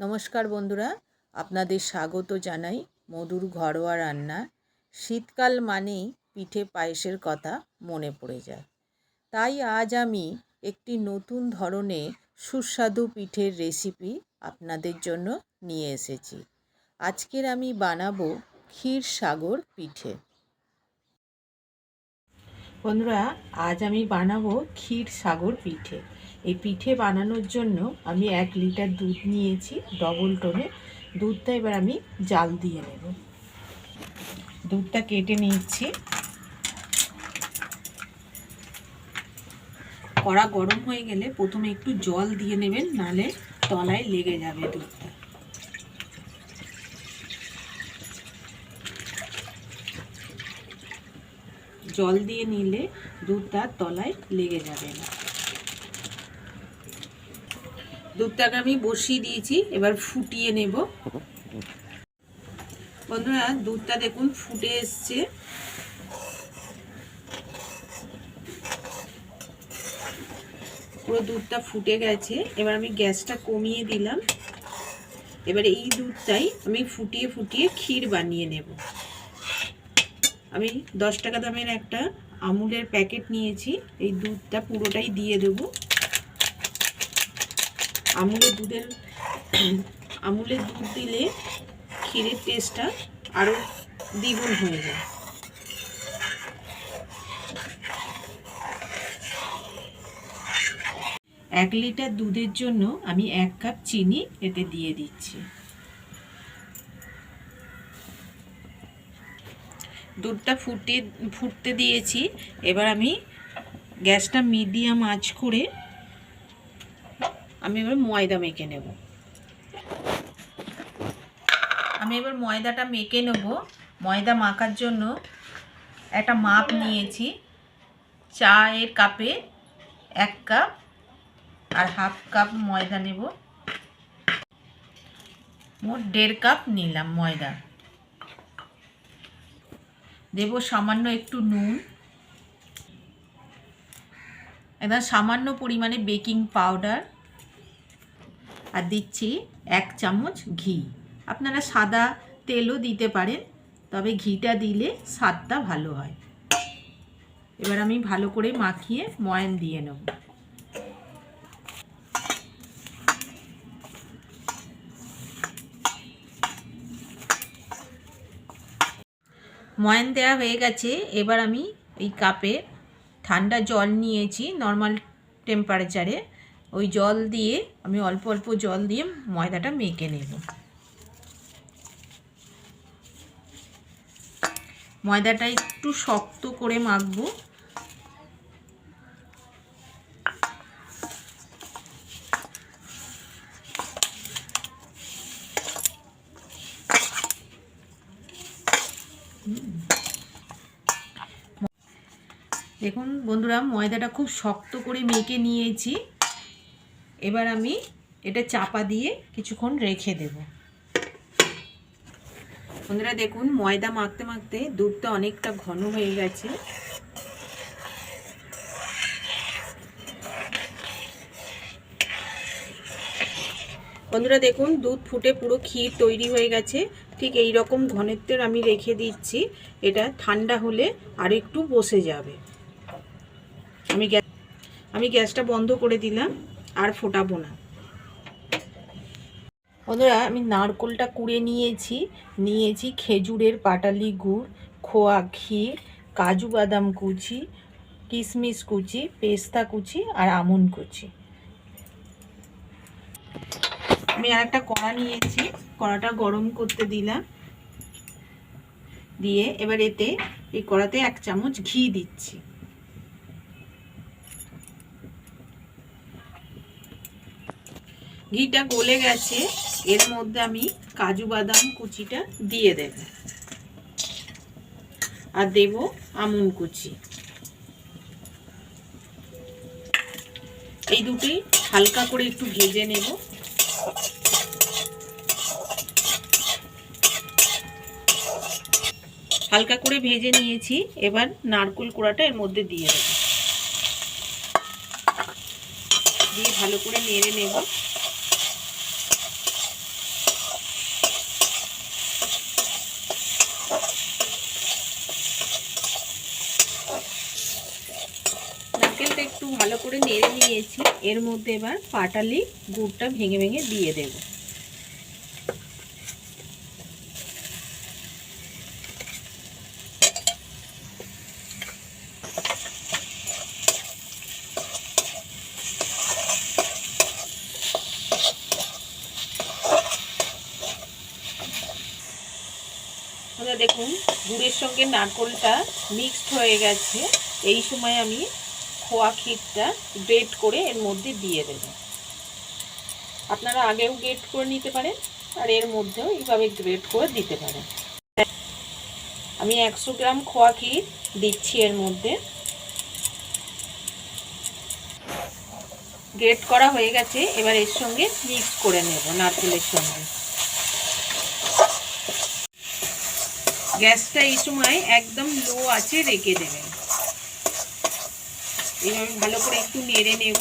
নমস্কার বন্ধুরা, আপনাদের স্বাগত জানাই মধুর ঘরোয়া রান্না। শীতকাল মানেই পিঠে পায়েসের কথা মনে পড়ে যায়। তাই আজ আমি একটি নতুন ধরনের সুস্বাদু পিঠের রেসিপি আপনাদের জন্য নিয়ে এসেছি। আজকের আমি বানাবো ক্ষীর সাগর পিঠে। বন্ধুরা, আজ আমি বানাবো ক্ষীর সাগর পিঠে। এই পিঠে বানানোর জন্য আমি এক লিটার দুধ নিয়েছি ডবল টোনে দুধটা এবার আমি জাল দিয়ে নেব। দুধটা কেটে নিচ্ছি। কড়া গরম হয়ে গেলে প্রথমে একটু জল দিয়ে নেবেন, নালে তলায় লেগে যাবে দুধটা। জল দিয়ে নিলে দুধটা তলায় লেগে যাবে না। দুধটাকে আমি বসিয়ে দিয়েছি, এবার ফুটিয়ে নেব। বন্ধুরা, দুধটা দেখুন ফুটে এসছে। পুরো দুধটা ফুটে গেছে। এবার আমি গ্যাসটা কমিয়ে দিলাম। এবার এই দুধটাই আমি ফুটিয়ে ফুটিয়ে ক্ষীর বানিয়ে নেব। আমি দশ টাকা দামের একটা আমুলের প্যাকেট নিয়েছি। এই দুধটা পুরোটাই দিয়ে দেবো। আমুলের দুধের, আমুলের দুধ দিলে ক্ষীরের টেস্টটা আরও দ্বিগুণ হয়ে যায়। এক লিটার দুধের জন্য আমি এক কাপ চিনি এতে দিয়ে দিচ্ছি। দুধটা ফুটে, ফুটতে দিয়েছি। এবার আমি গ্যাসটা মিডিয়াম আঁচ করে আমি এবার ময়দা মেখে নেব। আমি এবার ময়দাটা মেখে নেব। ময়দা মাখার জন্য একটা মাপ নিয়েছি। চায়ের কাপে এক কাপ আর হাফ কাপ ময়দা নেব। মোট দেড় কাপ নিলাম ময়দা। দেব সামান্য একটু নুন। একদম সামান্য পরিমাণে বেকিং পাউডার। আর দিচ্ছি এক চামচ ঘি। আপনারা সাদা তেলও দিতে পারেন, তবে ঘিটা দিলে স্বাদটা ভালো হয়। এবার আমি ভালো করে মাখিয়ে ময়ান দিয়ে নেব। ময়ান দেওয়া হয়ে গেছে, এবার আমি এই কাপে ঠান্ডা জল নিয়েছি নর্মাল টেম্পারেচারে ওই জল দিয়ে, আমি অল্প অল্প জল দিয়ে ময়দাটা মেখে নেব। ময়দাটা একটু শক্ত করে মাখবো। দেখুন বন্ধুরা, ময়দাটা খুব শক্ত করে মেখে নিয়েছি। এবার আমি এটা চাপা দিয়ে কিছুক্ষণ রেখে দেব। বন্ধুরা, দেখুন, ময়দা মাখতে মাখতে দুধটা অনেকটা ঘন হয়ে গেছে। বন্ধুরা, দেখুন, দুধ ফুটে পুরো ক্ষীর তৈরি হয়ে গেছে। ঠিক এই রকম ঘনত্বের আমি রেখে দিচ্ছি। এটা ঠান্ডা হলে আর একটু বসে যাবে। আমি গ্যাস আমি গ্যাসটা বন্ধ করে দিলাম। আর ফোটাবো না। বন্ধুরা, আমি নারকোলটা কুড়ে নিয়েছি। নিয়েছি খেজুরের পাটালি গুড়, খোয়া ক্ষীর, কাজু বাদাম কুচি, কিশমিশ কুচি, পেস্তা কুচি আর আমন কুচি। আমি আর একটা কড়া নিয়েছি। কড়াটা গরম করতে দিলাম। দিয়ে এবার এতে, এই কড়াতে এক চামচ ঘি দিচ্ছি। ঘিটা গলে গেছে, এর মধ্যে আমি কাজু বাদাম কুচিটা দিয়ে দেব। আর দেব আমুন কুচি। এই দুটি হালকা করে একটু ভেজে নেব। হালকা করে ভেজে নিয়েছি, এবার নারকুল কোড়াটা এর মধ্যে দিয়ে দেব। দিয়ে ভালো করে নেড়ে নেব। করে নেড়ে নিয়েছি। এর মধ্যে এবার পাটালি গুড়টা ভেঙে ভেঙে দিয়ে দেব। দেখুন, গুড়ের সঙ্গে নারকোলটা মিক্সড হয়ে গেছে। এই সময় আমি খোয়া ক্ষীরটা গ্রেট করে এর মধ্যে দিয়ে দেব। আপনারা আগেও গ্রেট করে নিতে পারেন আর এর মধ্যেও এইভাবে গ্রেট করে দিতে পারেন। আমি একশো গ্রাম খোয়া ক্ষীর দিচ্ছি এর মধ্যে। গ্রেট করা হয়ে গেছে, এবার এর সঙ্গে মিক্স করে নেব নারকেলের সঙ্গে। গ্যাসটা এই সময় একদম লো আছে রেখে দেবেন। এইভাবে ভালো করে একটু নেড়ে নেব।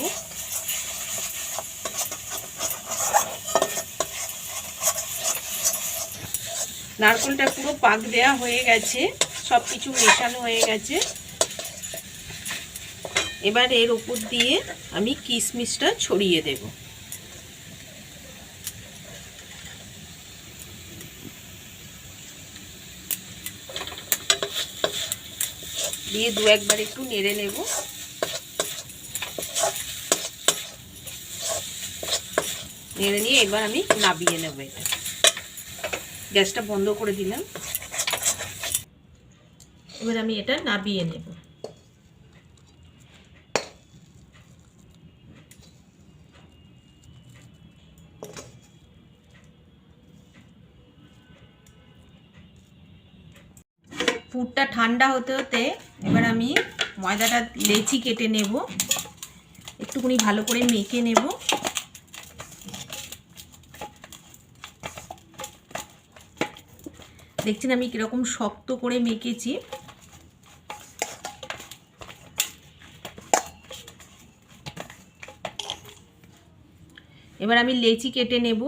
নারকলটা পুরো পাক দেয়া হয়ে গেছে সব কিছু মেশানো হয়ে গেছে। এবার এর উপর দিয়ে আমি কিশমিশটা ছড়িয়ে দেবো। দিয়ে দু একবার একটু নেড়ে নেব। নেড়ে নিয়ে এবার আমি নাবিয়ে নেব এটা। গ্যাসটা বন্ধ করে দিলাম। এবার আমি এটা নাবিয়ে নেব। পুরটা ঠান্ডা হতে হতে এবার আমি ময়দাটা লেচি কেটে নেব। একটুখানি ভালো করে মেখে নেব। দেখছেন আমি কীরকম শক্ত করে মেখেছি। এবার আমি লেচি কেটে নেব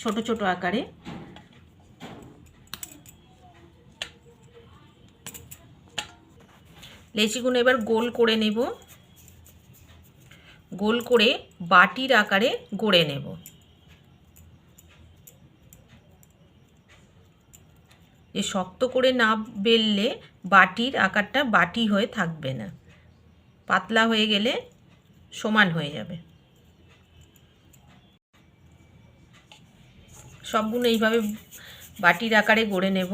ছোট ছোট আকারে। লেচিগুলো এবার গোল করে নেব। গোল করে বাটির আকারে গড়ে নেব। যে শক্ত করে না বেললে বাটির আকারটা বাটি হয়ে থাকবে না। পাতলা হয়ে গেলে সমান হয়ে যাবে। সবগুলো এইভাবে বাটির আকারে গড়ে নেব।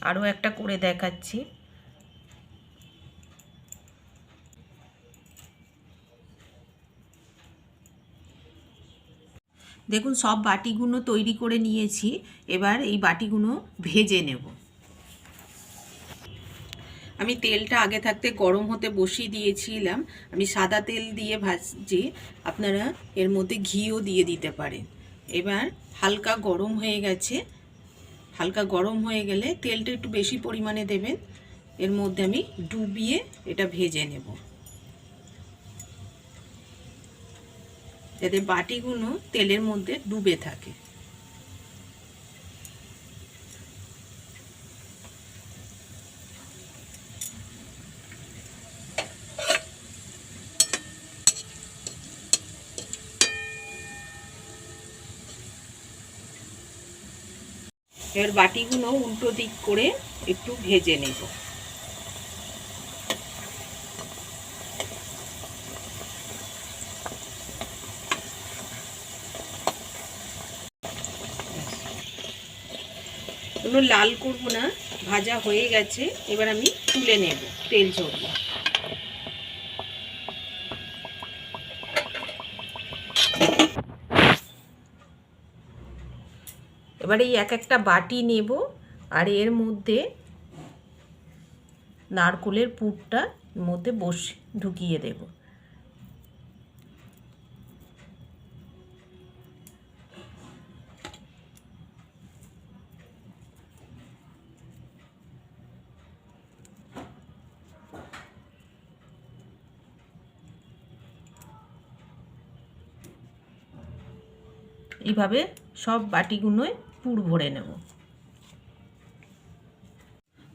আরও একটা করে দেখাচ্ছি। দেখুন, সব বাটিগুলো তৈরি করে নিয়েছি। এবার এই বাটিগুলো ভেজে নেব। আমি তেলটা আগে থাকতে গরম হতে বসিয়ে দিয়েছিলাম। আমি সাদা তেল দিয়ে ভাজছি। আপনারা এর মধ্যে ঘিও দিয়ে দিতে পারেন। এবার হালকা গরম হয়ে গেছে। হালকা গরম হয়ে গেলে তেলটা একটু বেশি পরিমাণে দেবেন। এর মধ্যে আমি ডুবিয়ে এটা ভেজে নেব। যাতে বাটিগুলো তেলের মধ্যে ডুবে থাকে। এবার বাটিগুলো উল্টো দিক করে একটু ভেজে নেব। কোনো লাল করব না, ভাজা হয়ে গেছে, এবার আমি তুলে নেব তেল ঝরিয়ে এবার এই এক একটা বাটি নেব, আর এর মধ্যে নারকোলের পুরটা মধ্যে বসে ঢুকিয়ে দেব। এইভাবে সব বাটিগুলোয় পুর ভরে নেব।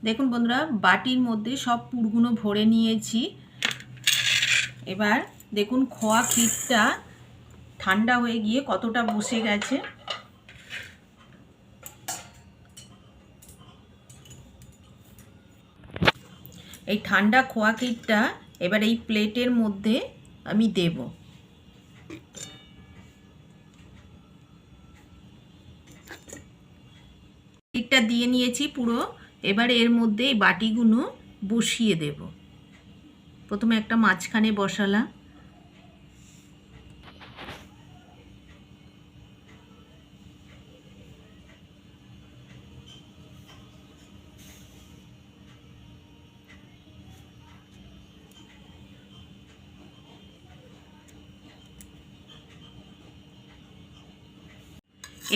দেখুন বন্ধুরা, বাটির মধ্যে সব পুরগুলো ভরে নিয়েছি। এবার দেখুন খোয়া ক্ষীরটা ঠান্ডা হয়ে গিয়ে কতটা বসে গেছে। এই ঠান্ডা খোয়া ক্ষীরটা এবার এই প্লেটের মধ্যে আমি দেব। ক্ষীরটা দিয়ে নিয়েছি পুরো। এবার এর মধ্যে এই বাটিগুলো বসিয়ে দেব। প্রথমে একটা মাঝখানে বসালাম।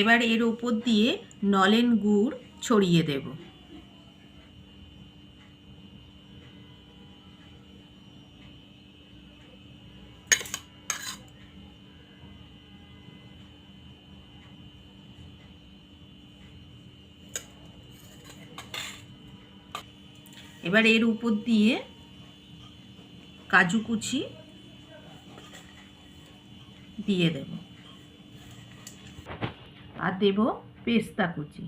এবার এর ওপর দিয়ে নলেন গুড় ছড়িয়ে দেব। এবার এর উপর দিয়ে কাজু কুচি দিয়ে দেব। আর দেব পেস্তা কুচি।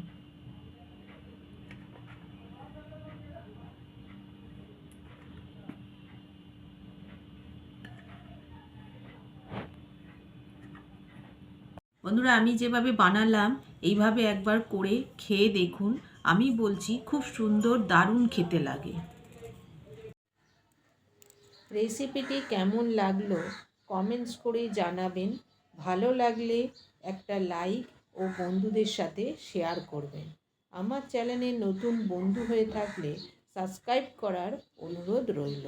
বন্ধুরা, আমি যেভাবে বানালাম, এইভাবে একবার করে খেয়ে দেখুন। আমি বলছি, খুব সুন্দর, দারুণ খেতে লাগে। রেসিপিটি কেমন লাগল কমেন্টস করে জানাবেন। ভালো লাগলে একটা লাইক ও বন্ধুদের সাথে শেয়ার করবেন। আমার চ্যানেলে নতুন বন্ধু হয়ে থাকলে সাবস্ক্রাইব করার অনুরোধ রইল।